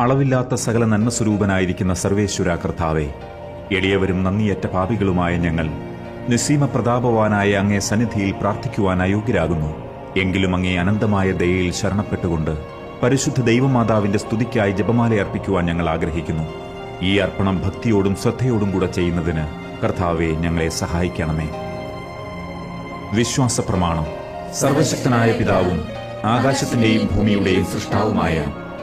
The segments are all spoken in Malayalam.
അളവില്ലാത്ത സകല നന്മ സ്വരൂപനായിരിക്കുന്ന സർവേശ്വര കർത്താവെ എളിയവരും നന്ദിയറ്റ പാപികളുമായ ഞങ്ങൾ നിസീമ പ്രതാപവാനായ അങ്ങേ സന്നിധിയിൽ പ്രാർത്ഥിക്കുവാൻ അയോഗ്യരാകുന്നു. എങ്കിലും അങ്ങേ അനന്തമായ ദയയിൽ ശരണപ്പെട്ടുകൊണ്ട് പരിശുദ്ധ ദൈവമാതാവിന്റെ സ്തുതിക്കായി ജപമാല അർപ്പിക്കുവാൻ ഞങ്ങൾ ആഗ്രഹിക്കുന്നു. ഈ അർപ്പണം ഭക്തിയോടും ശ്രദ്ധയോടും കൂടെ ചെയ്യുന്നതിന് കർത്താവെ ഞങ്ങളെ സഹായിക്കണമേ. വിശ്വാസ പ്രമാണം സർവശക്തനായ പിതാവും ആകാശത്തിന്റെയും ഭൂമിയുടെയും സൃഷ്ടാവുമായ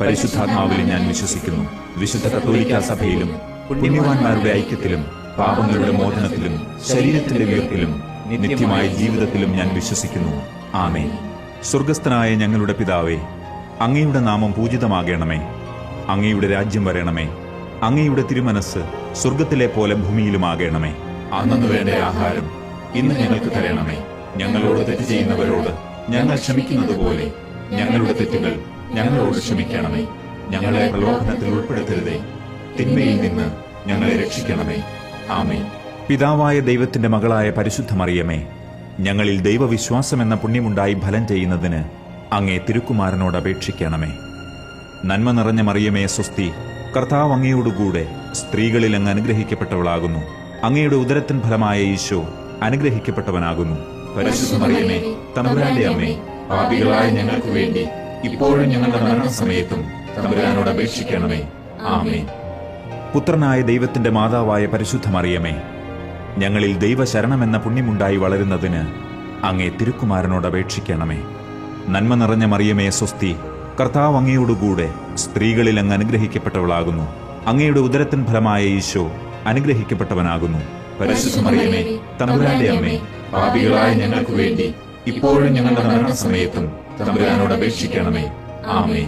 പരിശുദ്ധാത്മാവിലും ഞാൻ വിശ്വസിക്കുന്നു. വിശുദ്ധ കത്തോലിക്ക സഭയിലും പുണ്യവാന്മാരുടെ ഐക്യത്തിലും പാപങ്ങളുടെ മോചനത്തിലും ശരീരത്തിന്റെ വീർപ്പിലും നിത്യമായ ജീവിതത്തിലും ഞാൻ വിശ്വസിക്കുന്നു. ആമേ സ്വർഗസ്ഥനായ ഞങ്ങളുടെ പിതാവേ അങ്ങയുടെ നാമം പൂജിതമാകണമേ. അങ്ങയുടെ രാജ്യം വരണമേ. അങ്ങയുടെ തിരുമനസ് സ്വർഗത്തിലെ പോലെ ഭൂമിയിലുമാകണമേ. അന്നു വേണ്ട ആഹാരം ഇന്ന് ഞങ്ങൾക്ക് തരണമേ. ഞങ്ങളോട് തെറ്റ് ചെയ്യുന്നവരോട് ഞങ്ങൾ ക്ഷമിക്കുന്നത് പോലെ ഞങ്ങളുടെ തെറ്റുകൾ ഞങ്ങളോട് ക്ഷമിക്കണമേ ഞങ്ങളെ പ്രലോഭനത്തിൽ ഉൾപ്പെടുത്തരുതേ. തിന്മയിൽ നിന്ന് ഞങ്ങളെ രക്ഷിക്കണമേ. ആമേ പിതാവായ ദൈവത്തിന്റെ മകളായ പരിശുദ്ധ മറിയമേ ഞങ്ങളിൽ ദൈവവിശ്വാസം എന്ന പുണ്യമുണ്ടായി ഫലം ചെയ്യുന്നതിന് അങ്ങേ തിരുക്കുമാരനോട് അപേക്ഷിക്കണമേ. നന്മ നിറഞ്ഞ മറിയമേ സ്വസ്തി കർത്താവ് അങ്ങയോടുകൂടെ സ്ത്രീകളിൽ അങ്ങ് അനുഗ്രഹിക്കപ്പെട്ടവളാകുന്നു. അങ്ങയുടെ ഉദരത്തിൻ ഫലമായ ഈശോ അനുഗ്രഹിക്കപ്പെട്ടവനാകുന്നു. പരിശുദ്ധ മറിയമേ തമ്പുരാന്റെ അമ്മേ പാപികളായ ഞങ്ങൾക്ക് വേണ്ടി ഇപ്പോഴും ഞങ്ങളുടെ മരണസമയത്തും തമ്പുരാനോട് അപേക്ഷിക്കണമേ. ആമേ പുത്രനായ ദൈവത്തിന്റെ മാതാവായ പരിശുദ്ധ മറിയമേ ഞങ്ങളിൽ ദൈവശരണമെന്ന പുണ്യമുണ്ടായി വളരുന്നതിന് അങ്ങേ തിരുക്കുമാരനോട് അപേക്ഷിക്കണമേ. നന്മ നിറഞ്ഞ മറിയമേ സ്വസ്തി കർത്താവ് അങ്ങയോടുകൂടെ സ്ത്രീകളിൽ അങ്ങ് അനുഗ്രഹിക്കപ്പെട്ടവളാകുന്നു. അങ്ങയുടെ ഉദരത്തിൻ ഫലമായ ഈശോ അനുഗ്രഹിക്കപ്പെട്ടവനാകുന്നു. പരിശുദ്ധ മറിയമേ തമ്പുരാന്റെ അമ്മേ പാപികളായ ഞങ്ങൾക്ക് വേണ്ടി ഇപ്പോഴും ഞങ്ങളുടെ മരണസമയത്തും തമ്പുരാനോട് അപേക്ഷിക്കണമേ. ആമേ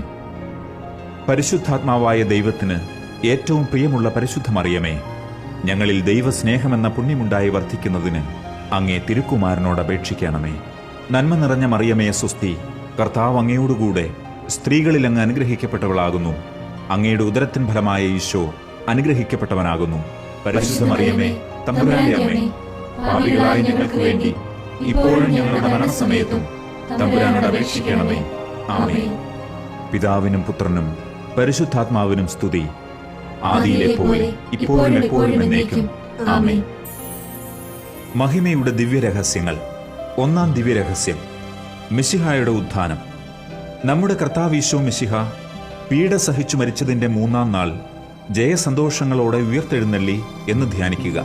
പരിശുദ്ധാത്മാവായ ദൈവത്തിന് ഏറ്റവും പ്രിയമുള്ള പരിശുദ്ധമറിയമേ ഞങ്ങളിൽ ദൈവസ്നേഹമെന്ന പുണ്യമുണ്ടായി വർദ്ധിക്കുന്നതിന് അങ്ങേ തിരുക്കുമാരനോട് അപേക്ഷിക്കണമേ. നന്മ നിറഞ്ഞ മറിയമേ സ്വസ്തി കർത്താവ് അങ്ങയോടുകൂടെ സ്ത്രീകളിൽ അങ്ങ് അനുഗ്രഹിക്കപ്പെട്ടവളാകുന്നു. അങ്ങയുടെ ഉദരത്തിൻ ഫലമായ ഈശോ അനുഗ്രഹിക്കപ്പെട്ടവനാകുന്നു. പരിശുദ്ധ മറിയമേ തമ്പുരാന്റെ അമ്മേ പാപികളായ ഞങ്ങൾക്ക് വേണ്ടി ഇപ്പോഴും ഞങ്ങളുടെ മരണസമയത്തും തമ്പുരാനോട് അപേക്ഷിക്കണമേ. ആമേ പിതാവിനും പുത്രനും പരിശുദ്ധാത്മാവിനും സ്തുതി. ആദിയിലെ പോലെ ഇപ്പോഴും എപ്പോഴും എന്നേക്കും. ആമേ മഹിമയുടെ ദിവ്യരഹസ്യങ്ങൾ. ഒന്നാം ദിവ്യരഹസ്യം. മിശിഹായുടെ ഉത്ഥാനം. നമ്മുടെ കർത്താവീശോ മിശിഹ പീഡ സഹിച്ചു മരിച്ചതിന്റെ മൂന്നാം നാൾ ജയസന്തോഷങ്ങളോടെ ഉയർത്തെഴുന്നള്ളി എന്ന് ധ്യാനിക്കുക.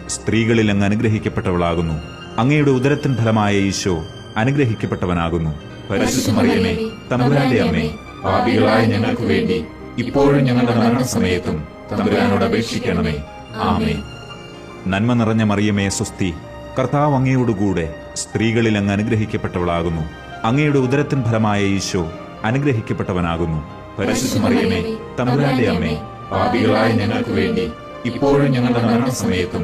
സ്ത്രീകളിൽ അങ്ങ് അനുഗ്രഹിക്കപ്പെട്ടവളാകുന്നു. അങ്ങയുടെ ഉദരത്തിൻ ഫലമായ ഈശോ അനുഗ്രഹിക്കപ്പെട്ടവനാകുന്നു. തമ്പുരാന്റെ അമ്മേ പാപികളായ ഞങ്ങൾക്ക് വേണ്ടി ഇപ്പോഴും ഞങ്ങളുടെ മരണസമയത്തും തമ്പുരാനോട് അപേക്ഷിക്കണമേ. ആമേ നന്മ നിറഞ്ഞ മറിയമേ സ്വസ്തി കർത്താവ് അങ്ങയോടുകൂടെ സ്ത്രീകളിൽ അങ്ങ് അനുഗ്രഹിക്കപ്പെട്ടവളാകുന്നു. അങ്ങയുടെ ഉദരത്തിൻ ഫലമായ ഈശോ അനുഗ്രഹിക്കപ്പെട്ടവനാകുന്നു. പരിശുദ്ധ മറിയമേ തമ്പുരാന്റെ അമ്മേ പാപികളായ ഞങ്ങൾക്ക് വേണ്ടി ഇപ്പോഴും ഞങ്ങളുടെ മരണസമയത്തും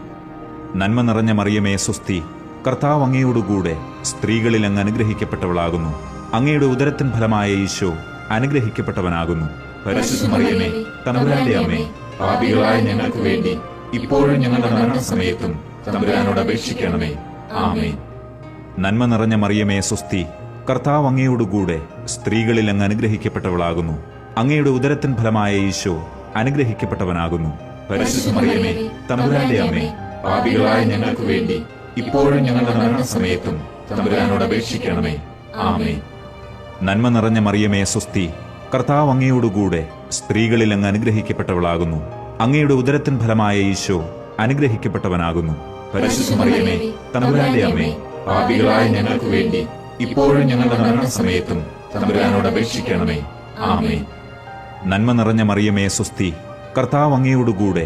നന്മ നിറഞ്ഞ മറിയമേ സ്വസ്തി കർത്താവ് അങ്ങയോടുകൂടെ സ്ത്രീകളിൽ അങ്ങ് അനുഗ്രഹിക്കപ്പെട്ടവളാകുന്നു. അങ്ങയുടെ ഉദരത്തിൻ ഫലമായ ഈശോ അനുഗ്രഹിക്കപ്പെട്ടവനാകുന്നു. മറിയമേ ഞങ്ങൾക്ക് വേണ്ടി ഇപ്പോഴും ഞങ്ങളുടെ മരണസമയത്തും അപേക്ഷിക്കണമേ. ആമേൻ. നന്മ നിറഞ്ഞ മറിയമേ സ്വസ്തി കർത്താവ് അങ്ങയോടുകൂടെ സ്ത്രീകളിൽ അങ്ങ് അനുഗ്രഹിക്കപ്പെട്ടവളാകുന്നു. അങ്ങയുടെ ഉദരത്തിൻ ഫലമായ ഈശോ അനുഗ്രഹിക്കപ്പെട്ടവനാകുന്നു. മറിയമേ തമ്പുരാന്റെ അമ്മേ പാപികളായ ഞങ്ങൾക്ക് വേണ്ടി ഇപ്പോഴും ഞങ്ങളുടെ മരണസമയത്തും തമ്പുരാനോട് അപേക്ഷിക്കണമേ. ആമേ നന്മ നിറഞ്ഞ മറിയമേ സ്വസ്തി കർത്താവ് അങ്ങയോടുകൂടെ സ്ത്രീകളിൽ അങ്ങ് അനുഗ്രഹിക്കപ്പെട്ടവളാകുന്നു. അങ്ങയുടെ ഉദരത്തിൻ ഫലമായ ഈശോ അനുഗ്രഹിക്കപ്പെട്ടവനാകുന്നു. പരിശുദ്ധ മറിയമേ തമ്പുരാന്റെ അമ്മേ പാപികളായ ഞങ്ങൾക്ക് വേണ്ടി ഇപ്പോഴും ഞങ്ങളുടെ മരണസമയത്തും തമ്പുരാനോട് അപേക്ഷിക്കണമേ. ആമേ നന്മ നിറഞ്ഞ മറിയമേ സ്വസ്തി കർത്താവ് അങ്ങയോടുകൂടെ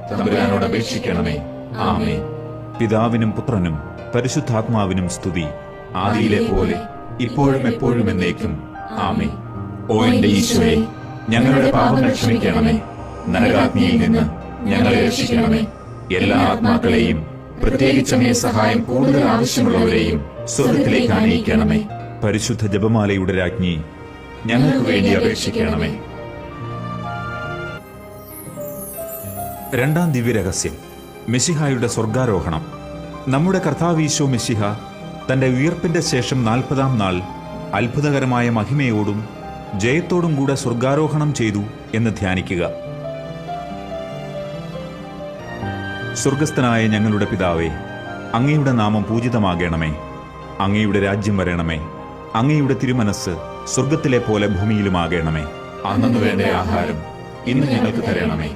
തമ്പുരാനോട് അപേക്ഷിക്കണമേ. ആമേ പിതാവിനും പുത്രനും പരിശുദ്ധാത്മാവിനും സ്തുതി. ആദിയിലെ പോലെ ഇപ്പോഴും എപ്പോഴും എന്നേക്കും. ആമേ ഓ എന്റെ ഈശോയെ ഞങ്ങളുടെ പാപങ്ങൾ ക്ഷമിക്കണമേ. നരകാഗ്നിയിൽ നിന്ന് ഞങ്ങളെ രക്ഷിക്കണമേ. എല്ലാ ആത്മാക്കളെയും പ്രത്യേകിച്ച് അങ്ങേ സഹായം കൂടുതൽ ആവശ്യമുള്ളവരെയും സ്വർഗത്തിലേക്ക് അനയിക്കണമേ പരിശുദ്ധ ജപമാലയുടെ രാജ്ഞി ഞങ്ങൾക്ക് വേണ്ടി അപേക്ഷിക്കണമേ. രണ്ടാം ദിവ്യരഹസ്യം. മെസ്സിഹായുടെ സ്വർഗാരോഹണം. നമ്മുടെ കർത്താവീശോ മെസ്സിഹ തന്റെ ഉയർപ്പിന്റെ ശേഷം നാൽപ്പതാം നാൾ അത്ഭുതകരമായ മഹിമയോടും ജയത്തോടും കൂടെ സ്വർഗാരോഹണം ചെയ്തു എന്ന് ധ്യാനിക്കുക. സ്വർഗസ്ഥനായ ഞങ്ങളുടെ പിതാവേ അങ്ങയുടെ നാമം പൂജിതമാകണമേ. അങ്ങയുടെ രാജ്യം വരണമേ. അങ്ങയുടെ തിരുമനസ് സ്വർഗത്തിലെ പോലെ ഭൂമിയിലുമാകണമേ. അന്നു വേണ്ട ആഹാരം. ഇന്ന് ഞങ്ങൾക്ക് തരണമേ.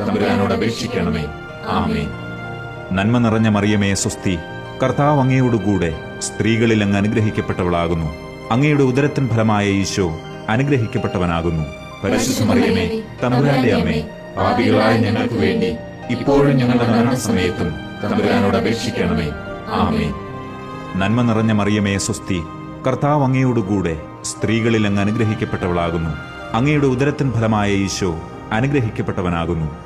തമ്പുരാനോട് അപേക്ഷിക്കണമേ. ആമേ നന്മ നിറഞ്ഞ മറിയമേ സ്വസ്തി കർത്താവ് അങ്ങയോടുകൂടെ സ്ത്രീകളിൽ അങ്ങ് അനുഗ്രഹിക്കപ്പെട്ടവളാകുന്നു. അങ്ങയുടെ ഉദരത്തിൻ ഫലമായ ഈശോ അനുഗ്രഹിക്കപ്പെട്ടവനാകുന്നു. പരിശുദ്ധ മറിയമേ തമ്പുരാന്റെ അമ്മേ പാപികളായ ഞങ്ങൾക്ക് വേണ്ടി ഇപ്പോഴും ഞങ്ങളുടെ മരണസമയത്തും തമ്പുരാനോട് അപേക്ഷിക്കണമേ. ആമേ നന്മ നിറഞ്ഞ മറിയമേ സ്വസ്തി കർത്താവ് അങ്ങയോടുകൂടെ സ്ത്രീകളിൽ അങ്ങ് അനുഗ്രഹിക്കപ്പെട്ടവളാകുന്നു. അങ്ങയുടെ ഉദരത്തിൻ ഫലമായ ഈശോ അനുഗ്രഹിക്കപ്പെട്ടവനാകുന്നു.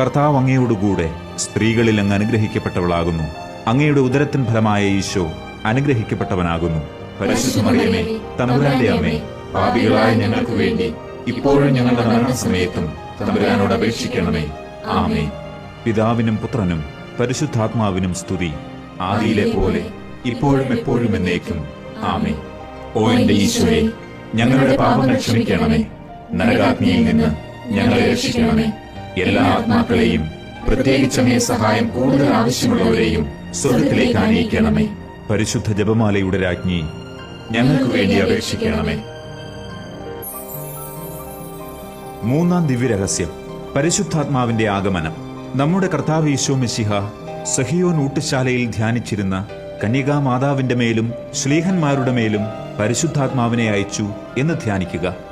കർത്താവ് അങ്ങയോടുകൂടെ സ്ത്രീകളിൽ അങ്ങ് അനുഗ്രഹിക്കപ്പെട്ടവളാകുന്നു. അങ്ങയുടെ ഉദരത്തിൻ ഫലമായ ഈശോ അനുഗ്രഹിക്കപ്പെട്ടവനാകുന്നു. തമ്പുരാന്റെ അമ്മേ പാപികളായ ഞങ്ങൾക്ക് വേണ്ടി ഇപ്പോഴും ഞങ്ങളുടെ മരണസമയത്തും തമ്പുരാനോട് അപേക്ഷിക്കണമേ. ആമേ പിതാവിനും പുത്രനും പരിശുദ്ധാത്മാവിനും സ്തുതി. ആദിയിലെ പോലെ ഇപ്പോഴും എപ്പോഴും എന്നേക്കും. ആമേ ഓ എന്റെ ഈശോയെ ഞങ്ങളുടെ പാപങ്ങൾ ക്ഷമിക്കണമേ. നരകാഗ്നിയിൽ നിന്ന് ഞങ്ങളെ രക്ഷിക്കണമേ. എല്ലാ ആത്മാക്കളെയും പ്രത്യേകിച്ചമേ സഹായം കൂടുതൽ ആവശ്യമുള്ളവരെയും സ്വർഗത്തിലേക്ക് ആനയിക്കണമേ പരിശുദ്ധ ജപമാലയുടെ രാജ്ഞി ഞങ്ങൾക്ക് വേണ്ടി അപേക്ഷിക്കണമേ. മൂന്നാം ദിവ്യരഹസ്യം. പരിശുദ്ധാത്മാവിന്റെ ആഗമനം. നമ്മുടെ കർത്താവ് യേശോ മെസ്സിഹ സഹിയോൻ ഊട്ടുശാലയിൽ ധ്യാനിച്ചിരുന്ന കന്യകാ മാതാവിന്റെ മേലും ശ്ലീഹന്മാരുടെ മേലും പരിശുദ്ധാത്മാവിനെ അയച്ചു എന്ന് ധ്യാനിക്കുക.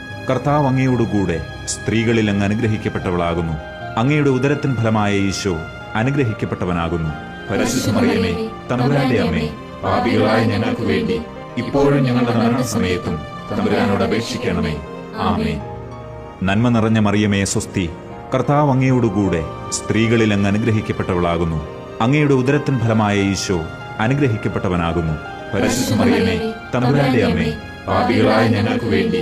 കർത്താവ് അങ്ങയോടുകൂടെ സ്ത്രീകളിൽ അങ്ങ് അനുഗ്രഹിക്കപ്പെട്ടവളാകുന്നു. അങ്ങയുടെ ഉദരത്തിൻ ഫലമായ ഈശോ അനുഗ്രഹിക്കപ്പെട്ടവനാകുന്നു. പരിശുദ്ധ മറിയമേ തമ്പുരാന്റെ അമ്മേ പാപികളായ ഞങ്ങൾക്ക് വേണ്ടി ഇപ്പോഴും ഞങ്ങളുടെ മരണസമയത്തും തമ്പുരാനോട് അപേക്ഷിക്കണമേ. ആമേ നന്മ നിറഞ്ഞ മറിയമേ സ്വസ്തി കർത്താവ് അങ്ങയോടുകൂടെ സ്ത്രീകളിൽ അങ്ങ് അനുഗ്രഹിക്കപ്പെട്ടവളാകുന്നു. അങ്ങയുടെ ഉദരത്തിൻ ഫലമായ ഈശോ അനുഗ്രഹിക്കപ്പെട്ടവനാകുന്നു. പരിശുദ്ധ മറിയമേ തമ്പുരാന്റെ അമ്മേ പാപികളായ ഞങ്ങൾക്ക് വേണ്ടി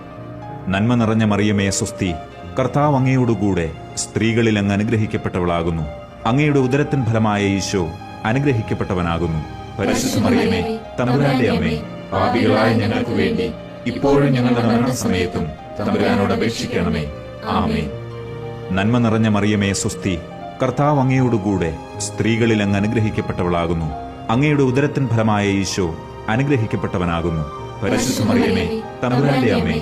നന്മ നിറഞ്ഞ മറിയമേ സ്വസ്തി കർത്താവ് അങ്ങയോടുകൂടെ സ്ത്രീകളിൽ അങ്ങ് അനുഗ്രഹിക്കപ്പെട്ടവളാകുന്നു. അങ്ങയുടെ ഉദരത്തിൻ ഫലമായ ഈശോ അനുഗ്രഹിക്കപ്പെട്ടവനാകുന്നു. മറിയമേ തമ്പുരാന്റെ അമ്മേ പാപികളായ ഞങ്ങൾക്ക് വേണ്ടി ഇപ്പോഴും ഞങ്ങളുടെ മരണസമയത്തും തമ്പുരാനോട് അപേക്ഷിക്കണമേ. ആമേ നന്മ നിറഞ്ഞ മറിയമേ സ്വസ്തി കർത്താവ് അങ്ങയോടുകൂടെ സ്ത്രീകളിൽ അങ്ങ് അനുഗ്രഹിക്കപ്പെട്ടവളാകുന്നു. അങ്ങയുടെ ഉദരത്തിൻ ഫലമായ ഈശോ അനുഗ്രഹിക്കപ്പെട്ടവനാകുന്നു. പരിശുദ്ധ മറിയമേ തമ്പുരാന്റെ അമ്മേ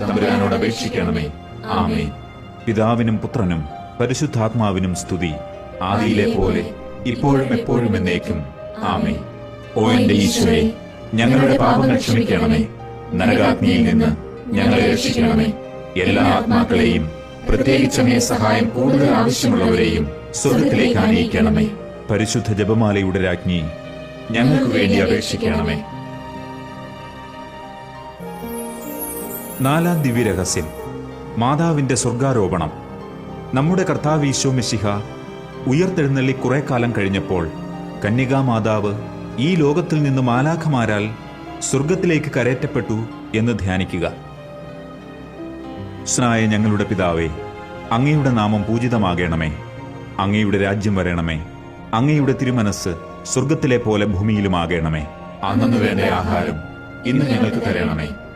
തമ്പുരാനോട് അപേക്ഷിക്കണമേ. ആമേ പിതാവിനും പുത്രനും പരിശുദ്ധാത്മാവിനും സ്തുതി. ആദിയിലെ പോലെ ഇപ്പോഴും എപ്പോഴും എന്നേക്കും. ആമേ ഓ എന്റെ ഈശോയെ ഞങ്ങളുടെ പാപങ്ങൾ ക്ഷമിക്കണമേ. നരകാഗ്നിയിൽ നിന്ന് ഞങ്ങളെ രക്ഷിക്കണമേ. എല്ലാ ആത്മാക്കളെയും പ്രത്യേകിച്ച് സഹായം കൂടുതൽ ആവശ്യമുള്ളവരെയും സ്വർഗത്തിലേക്ക് ആനയിക്കണമേ. പരിശുദ്ധ ജപമാലയുടെ രാജ്ഞി ഞങ്ങൾക്ക് വേണ്ടി അപേക്ഷിക്കണമേ. നാലാം ദിവ്യരഹസ്യം. മാതാവിന്റെ സ്വർഗാരോപണം നമ്മുടെ കർത്താവ് ഈശോ മിശിഹ ഉയർത്തെഴുന്നള്ളി കുറേ കാലം കഴിഞ്ഞപ്പോൾ കന്യകാ മാതാവ് ഈ ലോകത്തിൽ നിന്ന് മാലാഖമാരാൽ സ്വർഗത്തിലേക്ക് കരയറ്റപ്പെട്ടു എന്ന് ധ്യാനിക്കുക. സ്നായ ഞങ്ങളുടെ പിതാവേ അങ്ങയുടെ നാമം പൂജിതമാകണമേ. അങ്ങയുടെ രാജ്യം വരണമേ. അങ്ങയുടെ തിരുമനസ് സ്വർഗത്തിലെ പോലെ ഭൂമിയിലുമാകണമേ. അന്നു വേണ്ട ആഹാരം. ഇന്ന് ഞങ്ങൾക്ക് തരണമേ.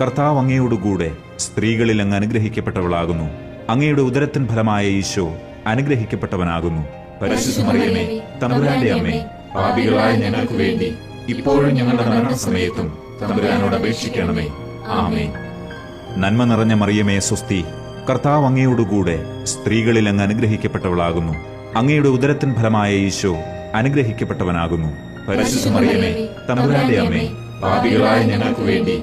കർത്താവ് അങ്ങയോടുകൂടെ സ്ത്രീകളിൽ അങ്ങ് അനുഗ്രഹിക്കപ്പെട്ടവളാകുന്നു. അങ്ങയുടെ ഉദരത്തിൻ ഫലമായ ഈശോ അനുഗ്രഹിക്കപ്പെട്ടവനാകുന്നു. പരിശുദ്ധ മറിയമേ തമ്പുരാന്റെ അമ്മേ പാപികളായ ഞങ്ങൾക്ക് വേണ്ടി ഇപ്പോഴും ഞങ്ങളുടെ മരണസമയത്തും തമ്പുരാനോട് അപേക്ഷിക്കണമേ. ആമേ നന്മ നിറഞ്ഞ മറിയമേ സ്വസ്തി കർത്താവ് അങ്ങയോടുകൂടെ സ്ത്രീകളിൽ അങ്ങ് അനുഗ്രഹിക്കപ്പെട്ടവളാകുന്നു. അങ്ങയുടെ ഉദരത്തിൻ ഫലമായ ഈശോ അനുഗ്രഹിക്കപ്പെട്ടവനാകുന്നു. പരിശുദ്ധ മറിയമേ തമ്പുരാന്റെ അമ്മേ പാപികളായ ഞങ്ങൾക്ക് വേണ്ടി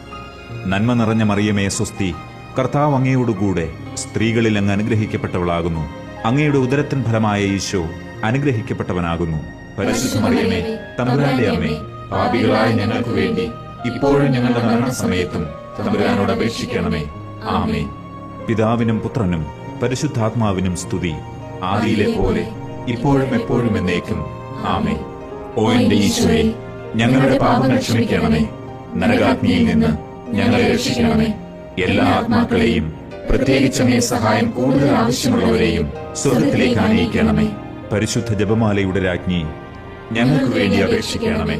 നന്മ നിറഞ്ഞ മറിയമേ സ്വസ്തി കർത്താവ് അങ്ങയോടുകൂടെ സ്ത്രീകളിൽ അങ്ങ് അനുഗ്രഹിക്കപ്പെട്ടവളാകുന്നു. അങ്ങയുടെ ഉദരത്തിൻ ഫലമായ ഈശോ അനുഗ്രഹിക്കപ്പെട്ടവനാകുന്നു. പരിശുദ്ധ മറിയമേ തമ്പുരാന്റെ അമ്മേ പാപികളായ ഞങ്ങൾക്ക് വേണ്ടി ഇപ്പോഴും ഞങ്ങളുടെ മരണസമയത്തും തമ്പുരാനോട് അപേക്ഷിക്കണമേ. ആമേ പിതാവിനും പുത്രനും പരിശുദ്ധാത്മാവിനും സ്തുതി. ആദിയിലെ പോലെ ഇപ്പോഴും എപ്പോഴും എന്നേക്കും. ആമേ ഓ എന്റെ ഈശോയെ ഞങ്ങളുടെ പാപങ്ങൾ ക്ഷമിക്കണമേ. നരകാഗ്നിയിൽ നിന്ന് ഞങ്ങളെ രക്ഷിക്കണമേ. എല്ലാ ആത്മാക്കളെയും പ്രത്യേകിച്ച് സഹായം കൂടുതൽ ആവശ്യമുള്ളവരെയും സ്വർഗത്തിലേക്ക് അനയിക്കണമേ പരിശുദ്ധ ജപമാലയുടെ രാജ്ഞി ഞങ്ങൾക്ക് വേണ്ടി അപേക്ഷിക്കണമേ.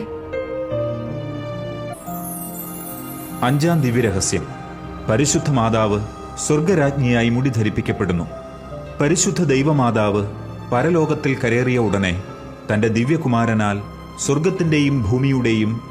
അഞ്ചാം ദിവ്യരഹസ്യം. പരിശുദ്ധ മാതാവ് സ്വർഗരാജ്ഞിയായി മുടി ധരിപ്പിക്കപ്പെടുന്നു പരിശുദ്ധ ദൈവമാതാവ് പരലോകത്തിൽ കരേറിയ ഉടനെ തന്റെ ദിവ്യകുമാരനാൽ സ്വർഗത്തിന്റെയും ഭൂമിയുടെയും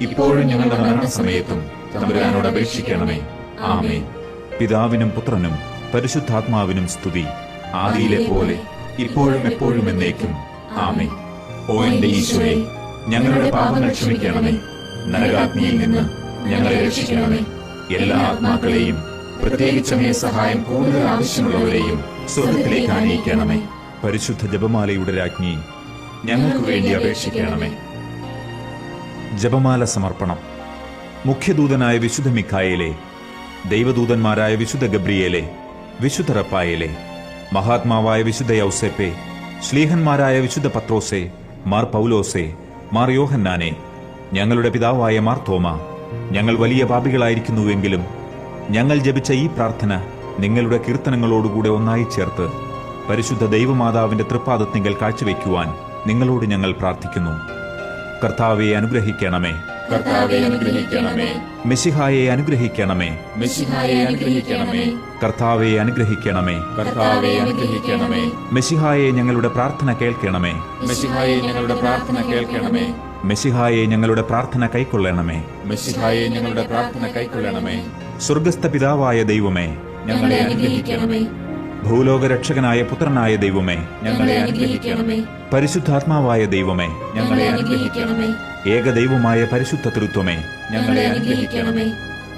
ഇപ്പോഴും ഞങ്ങളുടെ മരണസമയത്തും തമ്പുരാനോട് അപേക്ഷിക്കണമേ. ആമേ പിതാവിനും പുത്രനും പരിശുദ്ധാത്മാവിനും സ്തുതി. ആദിയിലെ പോലെ ഇപ്പോഴും എപ്പോഴും എന്നേക്കും. ആമേ ഓ എന്റെ ഈശോയെ ഞങ്ങളുടെ പാപങ്ങൾ ക്ഷമിക്കണമേ. നരകാഗ്നിയിൽ നിന്ന് ഞങ്ങളെ രക്ഷിക്കണമേ. എല്ലാ ആത്മാക്കളെയും പ്രത്യേകിച്ചമേ സഹായം കൂടുതൽ ആവശ്യമുള്ളവരെയും സ്വർഗത്തിലേക്ക് ആനയിക്കണമേ. പരിശുദ്ധ ജപമാലയുടെ രാജ്ഞി ഞങ്ങൾക്ക് വേണ്ടി അപേക്ഷിക്കണമേ. ജപമാല സമർപ്പണം. മുഖ്യദൂതനായ വിശുദ്ധ മിഖായേലെ ദൈവദൂതന്മാരായ വിശുദ്ധ ഗബ്രിയേലെ വിശുദ്ധ റപ്പായേലെ മഹാത്മാവായ വിശുദ്ധ യൗസേപ്പെ ശ്ലീഹന്മാരായ വിശുദ്ധ പത്രോസെ മാർ പൗലോസെ മാർ യോഹന്നാനെ ഞങ്ങളുടെ പിതാവായ മാർ തോമ ഞങ്ങൾ വലിയ പാപികളായിരിക്കുന്നുവെങ്കിലും ഞങ്ങൾ ജപിച്ച ഈ പ്രാർത്ഥന നിങ്ങളുടെ കീർത്തനങ്ങളോടുകൂടെ ഒന്നായി ചേർത്ത് പരിശുദ്ധ ദൈവമാതാവിന്റെ തൃപ്പാദത്തിങ്കൽ കാഴ്ചവെക്കുവാൻ നിങ്ങളോട് ഞങ്ങൾ പ്രാർത്ഥിക്കുന്നു. കർത്താവെ അനുഗ്രഹിക്കണമേ. കർത്താവെ അനുഗ്രഹിക്കണമേ. മെസ്സിഹായെ അനുഗ്രഹിക്കണമേ. മെസ്സിഹായെ അനുഗ്രഹിക്കണമേ. കർത്താവെ അനുഗ്രഹിക്കണമേ. കർത്താവെ അനുഗ്രഹിക്കണമേ. മെസ്സിഹായെ ഞങ്ങളുടെ പ്രാർത്ഥന കേൾക്കണമേ. മെസ്സിഹായെ ഞങ്ങളുടെ പ്രാർത്ഥന കേൾക്കണമേ. മെസ്സിഹായെ ഞങ്ങളുടെ പ്രാർത്ഥന കൈക്കൊള്ളണമേ. മെസ്സിഹായെ ഞങ്ങളുടെ പ്രാർത്ഥന കൈക്കൊള്ളണമേ. സ്വർഗസ്ഥ പിതാവായ ദൈവമേ ഞങ്ങളെ അനുഗ്രഹിക്കണമേ. ഭൂലോക രക്ഷകനായ പുത്രനായ ദൈവമേ ഞങ്ങളെ അനുഗ്രഹിക്കണമേ. പരിശുദ്ധാത്മാവായ ദൈവമേ ഞങ്ങളെ അനുഗ്രഹിക്കണമേ. ഏകദൈവമായ പരിശുദ്ധ തൃത്വമേ ഞങ്ങളെ അനുഗ്രഹിക്കണമേ.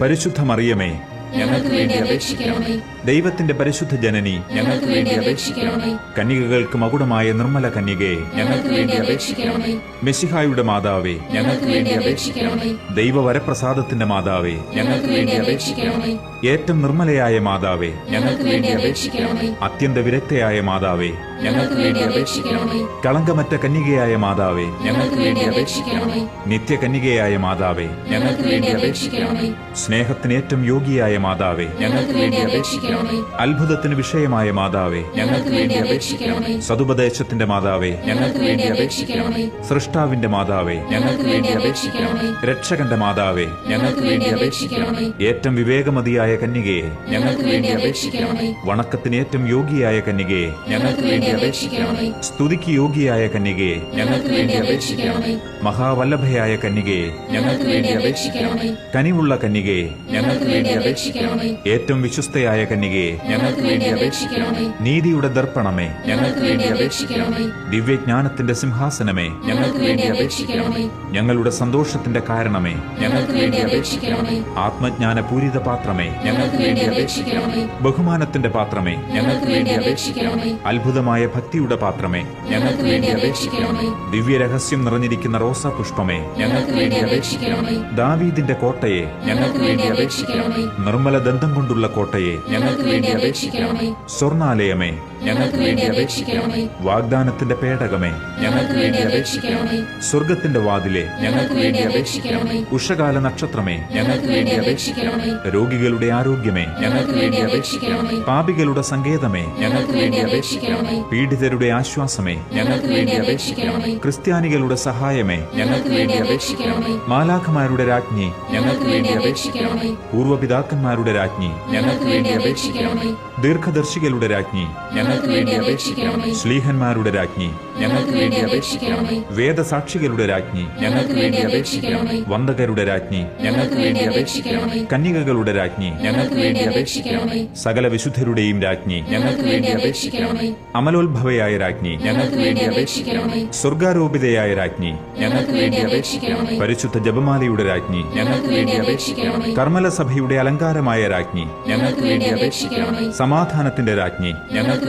പരിശുദ്ധ മറിയമേ ഞങ്ങൾക്ക് വേണ്ടി അപേക്ഷിക്കണമേ. ദൈവത്തിന്റെ പരിശുദ്ധ ജനനി ഞങ്ങൾക്ക് വേണ്ടി അപേക്ഷിക്കണമേ കന്യകകൾക്ക് മകുടമായ നിർമ്മല കന്യകയെ ഞങ്ങൾക്ക് വേണ്ടി അപേക്ഷിക്കണമേ മെസ്സിഹായുടെ മാതാവേ ഞങ്ങൾക്ക് വേണ്ടി അപേക്ഷിക്കണമേ ദൈവവരപ്രസാദത്തിന്റെ മാതാവേ ഞങ്ങൾക്ക് വേണ്ടി അപേക്ഷിക്കണമേ ഏറ്റവും നിർമ്മലയായ മാതാവേ ഞങ്ങൾക്ക് വേണ്ടി അപേക്ഷിക്കണമേ അത്യന്ത വിരക്തയായ മാതാവേ ഞങ്ങൾക്ക് വേണ്ടി അപേക്ഷിക്കണമേ കളങ്കമറ്റ കന്യകയായ മാതാവേ ഞങ്ങൾക്ക് വേണ്ടി അപേക്ഷിക്കണമേ നിത്യകന്യകയായ മാതാവേ ഞങ്ങൾക്ക് വേണ്ടി അപേക്ഷിക്കണമേ സ്നേഹത്തിന് ഏറ്റവും യോഗിയായ മാതാവേ ഞങ്ങൾക്ക് വേണ്ടി അപേക്ഷിക്കണമേ അത്ഭുതത്തിന് വിഷയമായ മാതാവേ ഞങ്ങൾക്ക് വേണ്ടി അപേക്ഷിക്കണമേ. സതുപദേശത്തിന്റെ മാതാവേ ഞങ്ങൾക്ക് വേണ്ടി അപേക്ഷിക്കണമേ. സൃഷ്ടാവിന്റെ മാതാവേ ഞങ്ങൾക്ക് വേണ്ടി അപേക്ഷിക്കണമേ. രക്ഷകന്റെ മാതാവേ ഞങ്ങൾക്ക് വേണ്ടി അപേക്ഷിക്കണമേ. ഏറ്റവും വിവേകമതിയായ കന്യകയെ ഞങ്ങൾക്ക് വേണ്ടി അപേക്ഷിക്കണമേ. വണക്കത്തിന് ഏറ്റവും യോഗിയായ കന്യകയെ ഞങ്ങൾക്ക് വേണ്ടി അപേക്ഷിക്കണമേ. സ്തുതിക്ക് യോഗിയായ കന്യകയെ ഞങ്ങൾക്ക് വേണ്ടി അപേക്ഷിക്കണമേ. മഹാവല്ലഭയായ കന്യകയെ ഞങ്ങൾക്ക് വേണ്ടി അപേക്ഷിക്കണമേ. കനിവുള്ള കന്യകയെ ഞങ്ങൾക്ക് വേണ്ടി അപേക്ഷിക്കണമേ. ഏറ്റവും വിശ്വസ്തയായ കന്യകയെ ഞങ്ങൾക്ക് വേണ്ടി അപേക്ഷിക്കണമേ നീതിയുടെ ദർപ്പണമേ ഞങ്ങൾക്ക് വേണ്ടി അപേക്ഷിക്കണമേ ദിവ്യജ്ഞാനത്തിന്റെ സിംഹാസനമേ ഞങ്ങൾക്ക് വേണ്ടി അപേക്ഷിക്കണമേ ഞങ്ങളുടെ സന്തോഷത്തിന്റെ കാരണമേ ഞങ്ങൾക്ക് വേണ്ടി അപേക്ഷിക്കണമേ ആത്മജ്ഞാന പൂരിത പാത്രമേ ഞങ്ങൾക്ക് വേണ്ടി അപേക്ഷിക്കണമേ ബഹുമാനത്തിന്റെ പാത്രമേ ഞങ്ങൾക്ക് വേണ്ടി അപേക്ഷിക്കണമേ അത്ഭുതമായ ഭക്തിയുടെ പാത്രമേ ഞങ്ങൾക്ക് വേണ്ടി അപേക്ഷിക്കണമേ ദിവ്യരഹസ്യം നിറഞ്ഞിരിക്കുന്ന റോസാ പുഷ്പമേ ഞങ്ങൾക്ക് വേണ്ടി അപേക്ഷിക്കണമേ ദാവീദിന്റെ കോട്ടയെ ഞങ്ങൾക്ക് വേണ്ടി അപേക്ഷിക്കണമേ നിർമ്മല ദന്തം കൊണ്ടുള്ള കോട്ടയെ ഞങ്ങൾക്ക് വേണ്ടി അപേക്ഷിക്കണമേ. സ്വർണാലയമേ ഞങ്ങൾക്ക് വേണ്ടി അപേക്ഷിക്കണമേ വാഗ്ദാനത്തിന്റെ പേടകമേ ഞങ്ങൾക്ക് വേണ്ടി അപേക്ഷിക്കണമേ സ്വർഗത്തിന്റെ വാതിലെ ഞങ്ങൾക്ക് വേണ്ടി അപേക്ഷിക്കണമേ ഉഷകാല നക്ഷത്രമേ ഞങ്ങൾക്ക് വേണ്ടി അപേക്ഷിക്കണമേ രോഗികളുടെ ആരോഗ്യമേ ഞങ്ങൾക്ക് വേണ്ടി അപേക്ഷിക്കണമേ പാപികളുടെ സങ്കേതമേ ഞങ്ങൾക്ക് വേണ്ടി അപേക്ഷിക്കണമേ പീഡിതരുടെ ആശ്വാസമേ ഞങ്ങൾക്ക് വേണ്ടി അപേക്ഷിക്കണമേ ക്രിസ്ത്യാനികളുടെ സഹായമേ ഞങ്ങൾക്ക് വേണ്ടി അപേക്ഷിക്കണമേ മാലാഖമാരുടെ രാജ്ഞി ഞങ്ങൾക്ക് വേണ്ടി അപേക്ഷിക്കണമേ പൂർവപിതാക്കന്മാരുടെ രാജ്ഞി ഞങ്ങൾക്ക് വേണ്ടി അപേക്ഷിക്കണമേ ദീർഘദർശികളുടെ രാജ്ഞി ഞങ്ങൾക്ക് വേണ്ടി അപേക്ഷിക്കണമേ ശ്ലീഹന്മാരുടെ രാജ്ഞി ഞങ്ങൾക്ക് വേണ്ടി അപേക്ഷിക്കണമേ വേദസാക്ഷികളുടെ രാജ്ഞി ഞങ്ങൾക്ക് വേണ്ടി അപേക്ഷിക്കണമേ വന്ദകരുടെ രാജ്ഞി ഞങ്ങൾക്ക് വേണ്ടി അപേക്ഷിക്കണമേ കന്യകകളുടെ രാജ്ഞി ഞങ്ങൾക്ക് വേണ്ടി അപേക്ഷിക്കണമേ സകല വിശുദ്ധരുടെയും രാജ്ഞി ഞങ്ങൾക്ക് വേണ്ടി അപേക്ഷിക്കണമേ അമലോത്ഭവയായ രാജ്ഞി ഞങ്ങൾക്ക് വേണ്ടി അപേക്ഷിക്കണമേ സ്വർഗാരോപിതയായ രാജ്ഞി ഞങ്ങൾക്ക് വേണ്ടി അപേക്ഷിക്കണമേ പരിശുദ്ധ ജപമാലയുടെ രാജ്ഞി ഞങ്ങൾക്ക് വേണ്ടി അപേക്ഷിക്കണമേ കർമ്മല സഭയുടെ അലങ്കാരമായ രാജ്ഞി ഞങ്ങൾക്ക് വേണ്ടി അപേക്ഷിക്കണമേ സമാധാനത്തിന്റെ രാജ്ഞി ഞങ്ങൾക്ക്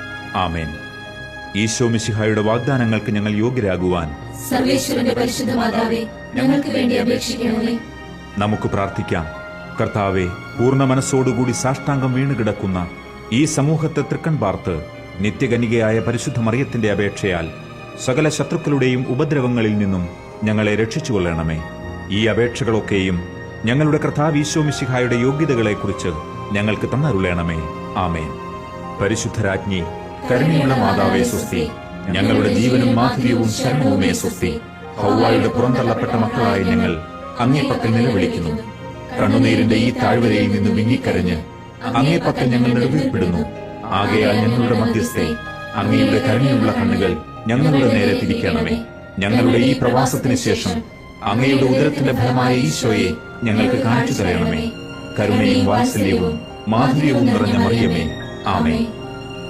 ആമേൻ. ഈശോ മിശിഹായുടെ വാഗ്ദാനങ്ങൾക്ക് ഞങ്ങൾ യോഗ്യരാകുവാൻ സർവേശ്വരന്റെ പരിശുദ്ധ മാതാവേ ഞങ്ങൾക്ക് വേണ്ടി അപേക്ഷിക്കണമേ. നമുക്ക് പ്രാർത്ഥിക്കാം. കർത്താവെ പൂർണ മനസ്സോടുകൂടി സാഷ്ടാംഗം വീണുകിടക്കുന്ന ഈ സമൂഹത്തെ തൃക്കൺ പാർത്ത് നിത്യകനികയായ പരിശുദ്ധ മറിയത്തിന്റെ അപേക്ഷയാൽ സകല ശത്രുക്കളുടെയും ഉപദ്രവങ്ങളിൽ നിന്നും ഞങ്ങളെ രക്ഷിച്ചു കൊള്ളണമേ ഈ അപേക്ഷകളൊക്കെയും ഞങ്ങളുടെ കർത്താവ് ഈശോ മിശിഹായുടെ യോഗ്യതകളെക്കുറിച്ച് ഞങ്ങൾക്ക് തന്നരുളേണമേ. ആമേൻ. പരിശുദ്ധരാജ്ഞി കരുണയുള്ള മാതാവേ സ്വസ്തി ഞങ്ങളുടെ ജീവനും മാധുര്യവും ശരണവുമേ സ്വസ്തി. ഹൗവായുടെ പുറന്തള്ളപ്പെട്ട മക്കളായ ഞങ്ങൾ അങ്ങേപ്പക്കൽ നിലവിളിക്കുന്നു. കണ്ണുനീരിന്റെ ഈ താഴ്വരയിൽ നിന്ന് വിങ്ങിക്കരഞ്ഞ് അങ്ങേപ്പക്കൽ ഞങ്ങൾ നെടുവീർപ്പെടുന്നു ആകയാൽ ഞങ്ങളുടെ മധ്യസ്ഥെ അങ്ങയുടെ കരുണയുള്ള കണ്ണുകൾ ഞങ്ങളുടെ നേരെ തിരിക്കണമേ. ഞങ്ങളുടെ ഈ പ്രവാസത്തിന് ശേഷം അങ്ങയുടെ ഉദരത്തിന്റെ ഫലമായ ഈശോയെ ഞങ്ങൾക്ക് കാണിച്ചു തരണമേ. കരുണയും വാത്സല്യവും മാധുര്യവും നിറഞ്ഞ മറിയമേ. ആമേ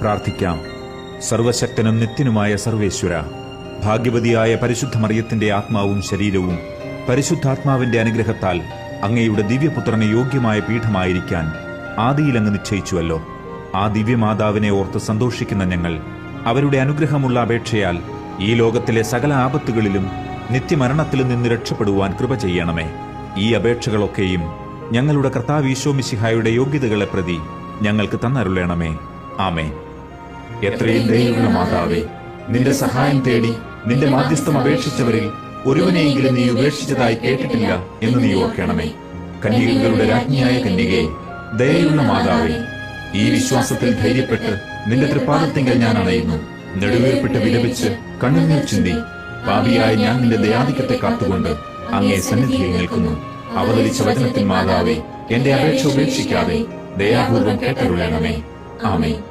പ്രാർത്ഥിക്കാം. സർവശക്തനും നിത്യനുമായ സർവേശ്വര ഭാഗ്യവതിയായ പരിശുദ്ധ മറിയത്തിന്റെ ആത്മാവും ശരീരവും പരിശുദ്ധാത്മാവിന്റെ അനുഗ്രഹത്താൽ അങ്ങയുടെ ദിവ്യപുത്രന് യോഗ്യമായ പീഠമായിരിക്കാൻ ആദിയിലങ്ങ് നിശ്ചയിച്ചുവല്ലോ. ആ ദിവ്യമാതാവിനെ ഓർത്ത് സന്തോഷിക്കുന്ന ഞങ്ങൾ അവരുടെ അനുഗ്രഹമുള്ള അപേക്ഷയാൽ ഈ ലോകത്തിലെ സകല ആപത്തുകളിലും നിത്യമരണത്തിലും നിന്ന് രക്ഷപ്പെടുവാൻ കൃപ ചെയ്യണമേ. ഈ അപേക്ഷകളൊക്കെയും ഞങ്ങളുടെ കർത്താവ് ഈശോ മിശിഹായുടെ യോഗ്യതകളെ പ്രതി ഞങ്ങൾക്ക് തന്നരുളേണമേ. ആമേ എത്രയും ദയുള്ള മാതാവേ നിന്റെ സഹായം തേടി നിന്റെ മാധ്യസ്ഥം അപേക്ഷിച്ചവരിൽ ഒരുവനെയെങ്കിലും നീ ഉപേക്ഷിച്ചതായി കേട്ടിട്ടില്ല എന്ന് നീ ഓർക്കണമേ. കന്യകകളുടെ രാജ്ഞിയായ കന്യകയെ ദയയുള്ള മാതാവേ ഈ വിശ്വാസത്തിൽ ധൈര്യപ്പെട്ട് നിന്റെ തൃപ്പാദത്തിങ്കൽ ഞാൻ അണയുന്നു. നെടുവേർപ്പെട്ട് വിലപിച്ച് കണ്ണുനീർ ചിന്തി പാപിയായ ഞാൻ നിന്റെ ദയാധിക്യത്തെ കാത്തുകൊണ്ട് അങ്ങേ സന്നിധിയിൽ നിൽക്കുന്നു. അവതരിച്ച വചനത്തിൽ മാതാവേ എന്റെ അപേക്ഷ ഉപേക്ഷിക്കാതെ ദയാപൂർവം കേട്ടരുളണമേ. ആമേൻ.